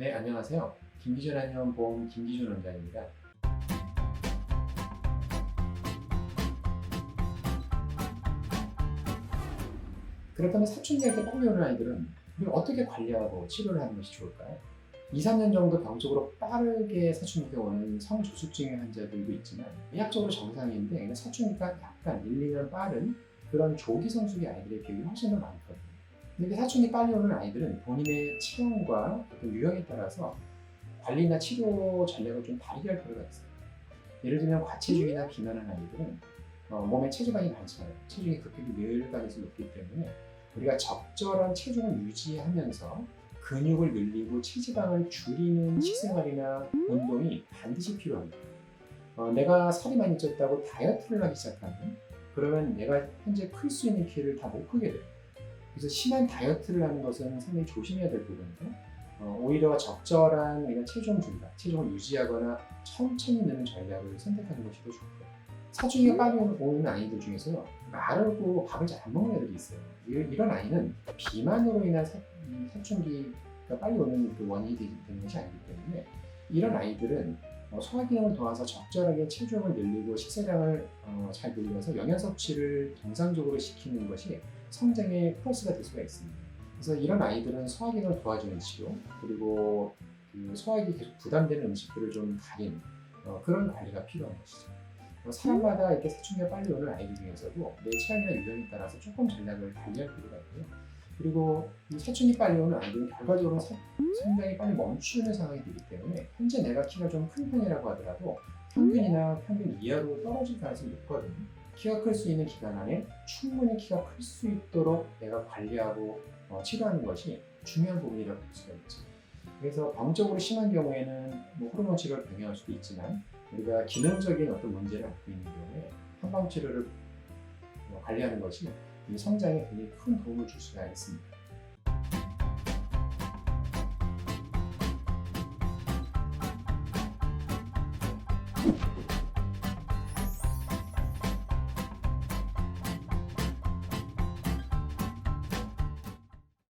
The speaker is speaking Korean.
네, 안녕하세요. 김기준 한의원보험 김기준 원장입니다. 그렇다면 사춘기할 때 빨리 오는 아이들은 우리가 어떻게 관리하고 치료를 하는 것이 좋을까요? 2, 3년 정도 병적으로 빠르게 사춘기가 오는 성조숙증의 환자들도 있지만 의학적으로 정상인데 사춘기가 약간 1, 2년 빠른 그런 조기 성숙의 아이들의 비율이 훨씬 더 많거든요. 근데 사춘기 빨리 오는 아이들은 본인의 체형과 어떤 유형에 따라서 관리나 치료 전략을 좀 다르게 할 필요가 있어요. 예를 들면 과체중이나 비만한 아이들은 어, 몸에 체지방이 많잖아요. 체중이 급격히 늘 가능성이 높기 때문에 우리가 적절한 체중을 유지하면서 근육을 늘리고 체지방을 줄이는 식생활이나 운동이 반드시 필요합니다. 어, 내가 살이 많이 쪘다고 다이어트를 하기 시작하면 그러면 내가 현재 클 수 있는 키를 다 못 크게 돼요. 그래서 심한 다이어트를 하는 것은 상당히 조심해야 될 부분인데 어, 오히려 적절한 우리가 체중 증가, 체중을 유지하거나 천천히 느는 전략을 선택하는 것이 더 좋고요. 사춘기가 빨리 오는 아이들 중에서 마르고 밥을 잘 안 먹는 애들이 있어요. 이- 이런 아이는 비만으로 인한 사, 이 사춘기가 빨리 오는 그 원인이 되는 것이 아니기 때문에 이런 아이들은 어, 소화기능을 도와서 적절하게 체중을 늘리고 식사량을 어, 잘 늘려서 영양 섭취를 정상적으로 시키는 것이 성장에 플러스가 될 수가 있습니다. 그래서 이런 아이들은 소화기능을 도와주는 치료 그리고 그 소화기 계속 부담되는 음식들을 좀 가리는 어, 그런 관리가 필요한 것이죠. 어, 사람마다 이렇게 사춘기가 빨리 오는 아이들 중에서도 내 체형이나 유형에 따라서 조금 전략을 달리할 필요가 있고요. 그리고 이 사춘기 빨리 오는 아이들은 결과적으로 사- 성장이 빨리 멈추는 상황이 되기 때문에 현재 내가 키가 좀 큰 편이라고 하더라도 평균이나 평균 이하로 떨어질 가능성이 높거든요. 키가 클 수 있는 기간 안에 충분히 키가 클 수 있도록 내가 관리하고 어, 치료하는 것이 중요한 부분이라고 볼 수가 있죠. 그래서 병적으로 심한 경우에는 뭐 호르몬 치료를 병행할 수도 있지만 우리가 기능적인 어떤 문제를 앓고 있는 경우에 한방 치료를 어, 관리하는 것이 이 성장에 굉장히 큰 도움을 줄 수가 있습니다.